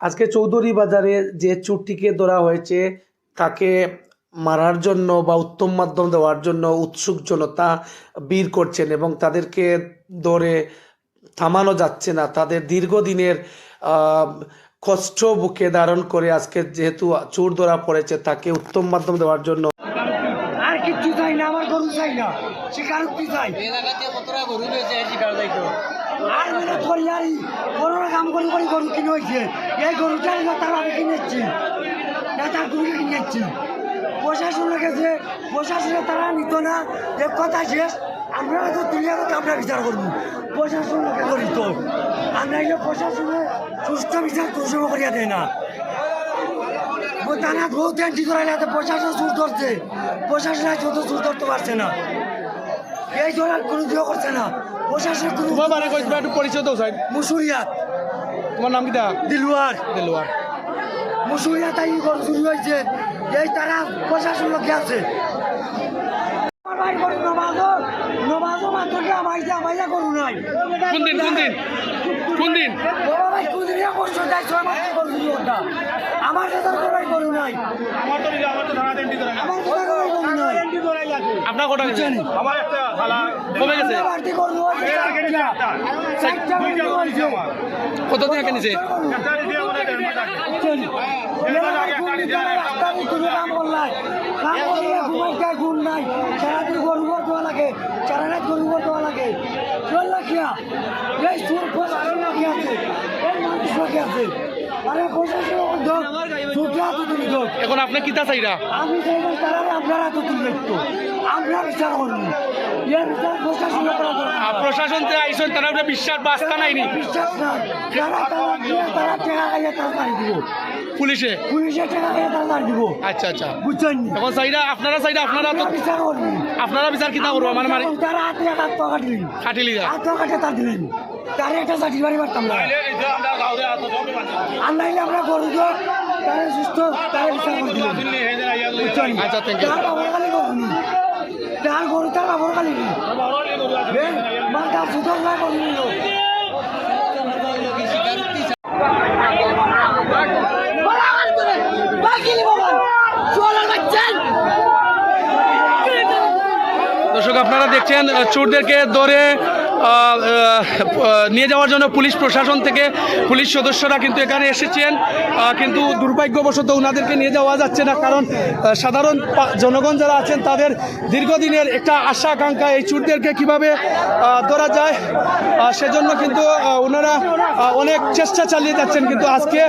আজকে চৌধুরী বাজারে যে চুরটিকে ধরা হয়েছে তাকে মারার জন্য বা উত্তম মাধ্যম দেওয়ার জন্য উৎসুক জনতা বীর করছেন এবং তাদেরকে ধরে থামানো যাচ্ছে না। তাদের দীর্ঘদিনের কষ্ট বুকে ধারণ করে আজকে যেহেতু চোর ধরা পড়েছে তাকে উত্তম মাধ্যম দেওয়ার জন্য আর কিচ্ছু চাই না আমার গরু চাই না চাই? আর মানে করিয়ারি গরুর কাম করি করি, গরু কিনে হয়েছে। এই গরুটা তার আমি কিনেছি তার গরুকে কিনেছি প্রশাসনের কাছে প্রশাসনে তারা নিত না এক কথা শেষ। আমরা তো তুলিয়া তো আমরা বিচার করব। প্রশাসনকে করি তো আমরা এলে প্রশাসনে সুস্থ বিচার তুলসম করিয়া দেয় না। তারা বহুত এন্ট্রি করাই না, তো প্রশাসন সুর ধরছে। প্রশাসন যত সুর ধরতে পারছে না। এই ধরার কোনো দিও করছে না। প্রশাসন কোনো তোমার বাড়ি কই তোমার একটু পরিচয় দাও সাইড মুসুরিয়াত তোমার নাম কি দা দিলুয়ার দেলোয়ার মুসুরিয়াত চুরি হয়েছে এই তারা প্রশাসন লোকে নাই। কোন দিন কোন দিন? কোন দিন? আমার সাথে নাই। আমার সাথে নাই আপনার কটা গেছে কমে গেছে? বাড়তি গরু হয়েছে। কত টাকা কিনেছে গুণ নাই। সারাদিন গরু ঘর দেওয়া লাগে সারা রাত গরু ঘর দেওয়া লাগে। চল লাখিয়া এই সুর এই মানুষ আছে। এখন আপনি কিতা চাইরা? আমি চাইবেন তারা আপনারা তো তুলবেন তো আমরা বিচার করব। এর বিচার প্রশাসন আর প্রশাসন থেকে আইসন তারা বিশ্বাস বাস্তা নাইনি। বিশ্বাস না। যারা তারা তারা টেকা খাইয়া তারা দিব। পুলিশে? পুলিশের টাকা দিব। আচ্ছা আচ্ছা। বুঝছেন নি? এখন চাইরা আপনারা চাইরা আপনারা তো আমরা বিচার করব। আপনারা বিচার কিতা করব? মানে মারি তারা হাতে হাত পা কাটলেন খাটিলি যা হাত পা কাটে তার দিলেন তার একটা চাকরি বাড়ি পারতাম না। আর নাইলে আমরা গরু দিও তারা সুস্থ তারা বিচার করে দিলেন বুঝছেন আচ্ছা, thank you. তার বাবার খালি গরু তার গরু তার বাবার খালি মা তার সুযোগ না গরু নিল দর্শক আপনারা দেখছেন চোরদেরকে ধরে নিয়ে যাওয়ার জন্য পুলিশ প্রশাসন থেকে পুলিশ সদস্যরা কিন্তু এখানে এসেছেন। কিন্তু দুর্ভাগ্যবশত ওনাদেরকে নিয়ে যাওয়া যাচ্ছে না, কারণ সাধারণ জনগণ যারা আছেন তাদের দীর্ঘদিনের একটা আশা, আকাঙ্ক্ষা এই চোরদেরকে কীভাবে ধরা যায়। সেজন্য কিন্তু ওনারা অনেক চেষ্টা চালিয়ে যাচ্ছেন, কিন্তু আজকে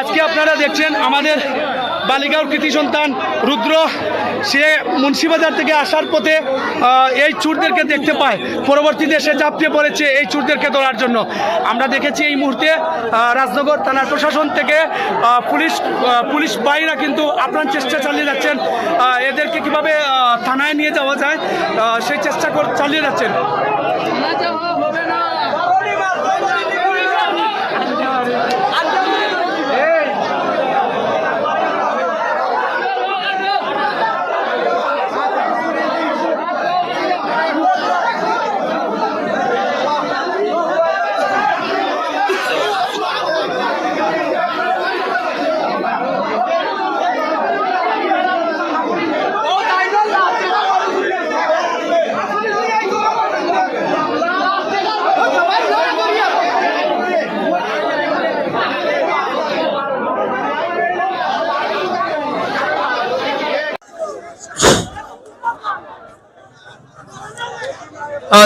আজকে আপনারা দেখছেন আমাদের বালিকার কৃতি সন্তান রুদ্র সে মুন্সিবাজার থেকে আসার পথে এই চুরদেরকে দেখতে পায়। পরবর্তীতে সে ঝাঁপিয়ে পড়েছে এই চুরদেরকে ধরার জন্য। আমরা দেখেছি এই মুহূর্তে রাজনগর থানার প্রশাসন থেকে পুলিশ পুলিশ বাইরা কিন্তু আপ্রাণ চেষ্টা চালিয়ে যাচ্ছেন। এদেরকে কীভাবে থানায় নিয়ে যাওয়া যায় সেই চেষ্টা চালিয়ে যাচ্ছেন।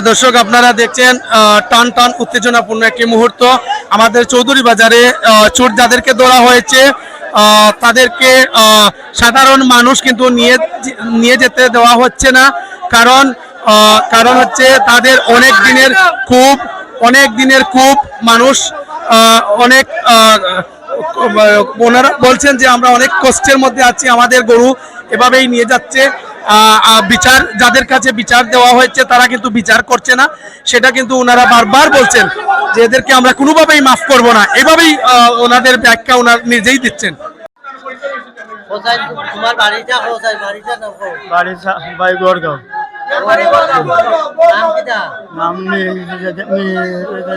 দর্শক, আপনারা দেখছেন টান টান উত্তেজনাপূর্ণ একটি মুহূর্ত। আমাদের চৌধুরী বাজারে চোর যাদেরকে ধরা হয়েছে তাদেরকে সাধারণ মানুষ কিন্তু নিয়ে নিয়ে যেতে দেওয়া হচ্ছে না। কারণ কারণ হচ্ছে তাদের অনেক দিনের কূপ অনেক দিনের কূপ মানুষ অনেক ওনারা বলছেন যে আমরা অনেক কষ্টের মধ্যে আছি, আমাদের গরু এভাবেই নিয়ে যাচ্ছে। বিচার যাদের কাছে বিচার দেওয়া হয়েছে তারা কিন্তু বিচার করছে না সেটা কিন্তু ওনারা বারবার বলছেন যে এদেরকে আমরা কোনোভাবেই মাফ করব না এভাবেই ওনাদের ব্যাখ্যা ওনার নিজেই দিচ্ছেন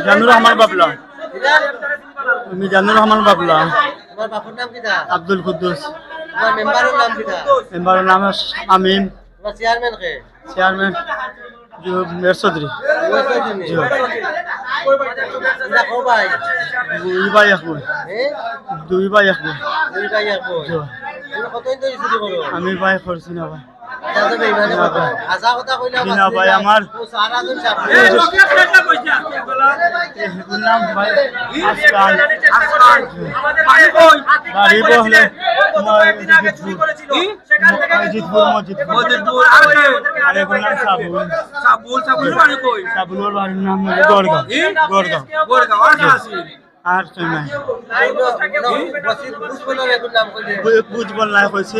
জানুর বাবলা রহমান বাবলা আব্দুল কুদ্দুস মেম্বারের নাম কিটা মেম্বারের নাম আমিন চেয়ারম্যান কে? Chairman mayor Chowdhury. ভাই? দুই বাই এক বই দুই বাই এক বই দুই বাই একো করো? আমি বাই করছি না ভাই। আচ্ছা তো ভাই, আমার- নাম ভাই বাড়ি বহলে মসজিদপুর মসজিদপুর আর এগুলোর নাম সাবুল সাবুলের বাড়ির নাম হলো গড়গাঁও গড়গাঁও আর কেউ নাই বসির বুঝবলার এখন নাম কইলে বুঝবল না কইছি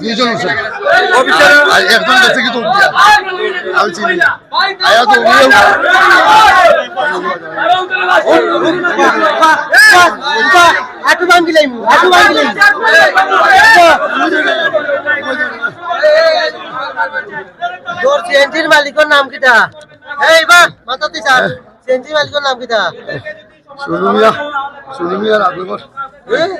দুইজন আর একজন গেছে কি তুমি আমি চিনি আয়া তো হাঁটু ভাঙ্গিলাই হাঁটু ভাঙ্গিলাই তোর চেঞ্জির মালিকের নাম কিটা এই বা মাথা দিছ চেঞ্জির মালিকের নাম কিটা সুরমিয়া সুরমিয়া রাঘবর। হ্যাঁ?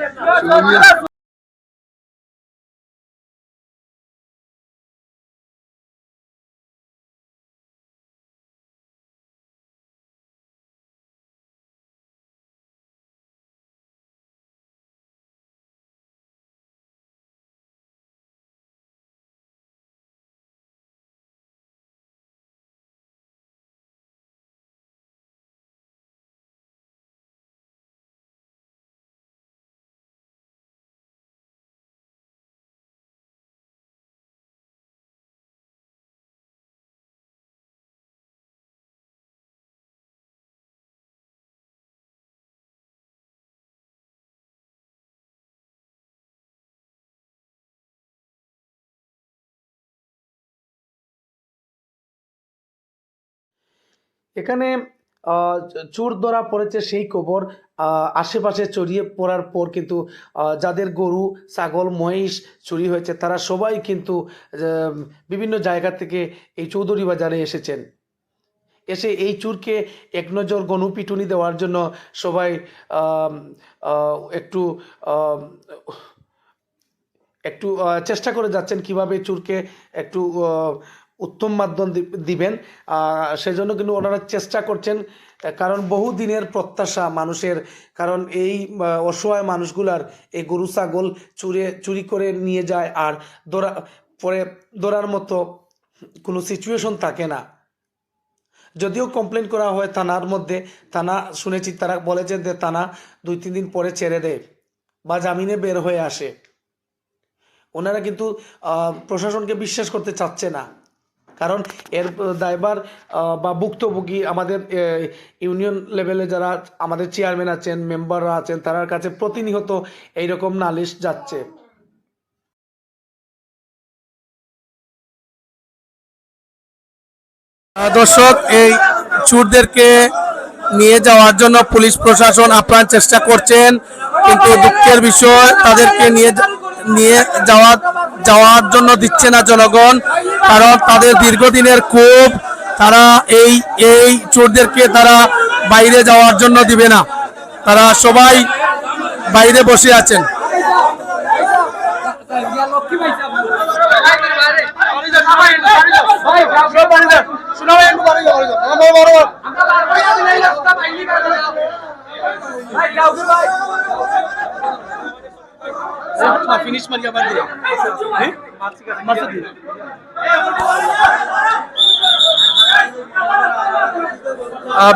এখানে চোর ধরা পড়েছে সেই খবর আশেপাশে চড়িয়ে পড়ার পর কিন্তু যাদের গরু, ছাগল, মহিষ চুরি হয়েছে, তারা সবাই কিন্তু বিভিন্ন জায়গা থেকে এই চৌধুরী বাজারে এসেছেন। এসে এই চুরকে এক নজর গণপিটুনি দেওয়ার জন্য সবাই একটু একটু চেষ্টা করে যাচ্ছেন কীভাবে চুরকে একটু উত্তম মাধ্যম দিবেন। আহ, সেজন্য কিন্তু ওনারা চেষ্টা করছেন কারণ বহু দিনের প্রত্যাশা মানুষের কারণ এই অসহায় মানুষগুলার এই গরু ছাগল চুরে চুরি করে নিয়ে যায় আর দৌড়া পরে দৌড়ার মতো কোনো সিচুয়েশন থাকে না। যদিও কমপ্লেন করা হয় থানার মধ্যে থানা শুনেছি তারা বলেছে যে থানা দুই তিন দিন পরে ছেড়ে দেয় বা জামিনে বের হয়ে আসে। ওনারা কিন্তু প্রশাসনকে বিশ্বাস করতে চাচ্ছে না। কারণ এর দায়বার বা ভুক্তভোগী আমাদের ইউনিয়ন লেভেলে যারা আমাদের চেয়ারম্যান আছেন, মেম্বাররা আছেন তার কাছে প্রতিনিয়ত এইরকম নালিশ যাচ্ছে। দর্শক, এই চুরদেরকে নিয়ে যাওয়ার জন্য পুলিশ প্রশাসন আপ্রাণ চেষ্টা করছেন, কিন্তু দুঃখের বিষয়, তাদেরকে নিয়ে নিয়ে যাওয়া, যাওয়ার জন্য দিচ্ছে না জনগণ, কারণ তাদের দীর্ঘদিনের ক্ষোভ, তারা এই এই চোরদেরকে তারা বাইরে যাওয়ার জন্য দিবে না। তারা সবাই বাইরে বসে আছেন। ফিনিশ মারি আবার দিয়ে।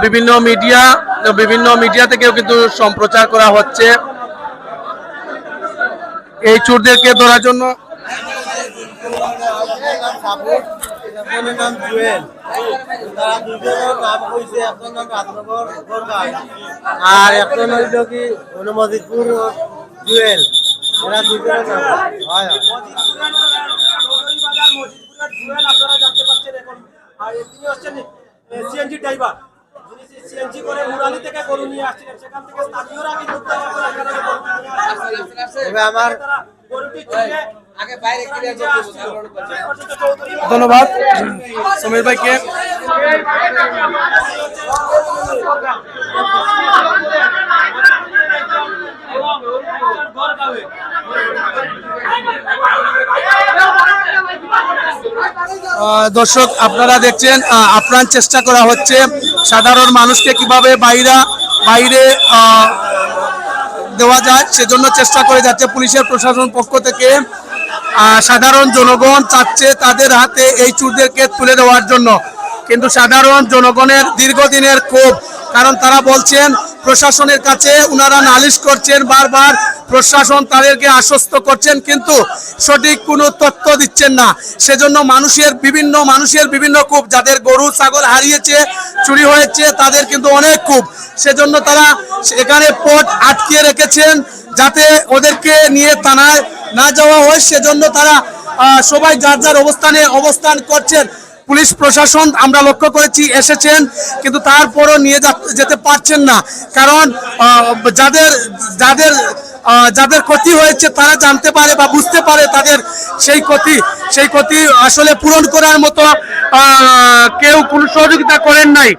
বিভিন্ন মিডিয়া বিভিন্ন মিডিয়া থেকেও কিন্তু সম্প্রচার করা হচ্ছে। এই চোরদেরকে ধরার জন্য। একজনের নাম জুয়েল তারা দুজনের নাম কইছে একজন নাম রাজনগর আর একজন হইল কি অনুমোদিতপুর জুয়েল। এরা দুজনের নাম হয় হয়। আপনারা জানতে পারছেন এখন আর তিনি হচ্ছেন সিএনজি ড্রাইভার যিনি সিএনজি করে মুরালি থেকে গরু নিয়ে আসছিলেন সেখান থেকে স্থানীয়রা কিন্তু আমার ধন্যবাদ। সমীর ভাইকে। আহ, দর্শক, আপনারা দেখছেন আপ্রাণ চেষ্টা করা হচ্ছে। সাধারণ মানুষকে কীভাবে বাইরা, বাইরে দেওয়া যায়, সেজন্য চেষ্টা করে যাচ্ছে পুলিশের প্রশাসন পক্ষ থেকে। সাধারণ জনগণ চাচ্ছে তাদের হাতে এই চুরদেরকে তুলে দেওয়ার জন্য। কিন্তু সাধারণ জনগণের দীর্ঘদিনের ক্ষোভ, কারণ তারা বলছেন প্রশাসনের কাছে উনারা নালিশ করছেন, বারবার প্রশাসন তাদেরকে আশ্বস্ত করছেন, কিন্তু সঠিক কোনো তথ্য দিচ্ছেন না। সেজন্য মানুষের বিভিন্ন মানুষের বিভিন্ন ক্ষোভ যাদের গরু, ছাগল হারিয়েছে, চুরি হয়েছে, তাদের কিন্তু অনেক ক্ষোভ সেজন্য তারা এখানে পট আটকিয়ে রেখেছেন, যাতে ওদেরকে নিয়ে থানায় না যাওয়া হয়। সেজন্য তারা সবাই যার যার অবস্থানে অবস্থান করছেন। পুলিশ প্রশাসন আমরা লক্ষ্য করেছি, এসেছেন, কিন্তু তারপরও নিয়ে যেতে পারছেন না। কারণ যাদের যাদের যাদের ক্ষতি হয়েছে, তারা জানতে পারে বা বুঝতে পারে তাদের সেই ক্ষতি। সেই ক্ষতি আসলে পূরণ করার মতো কেউ কোনো সহযোগিতা করেন নাই।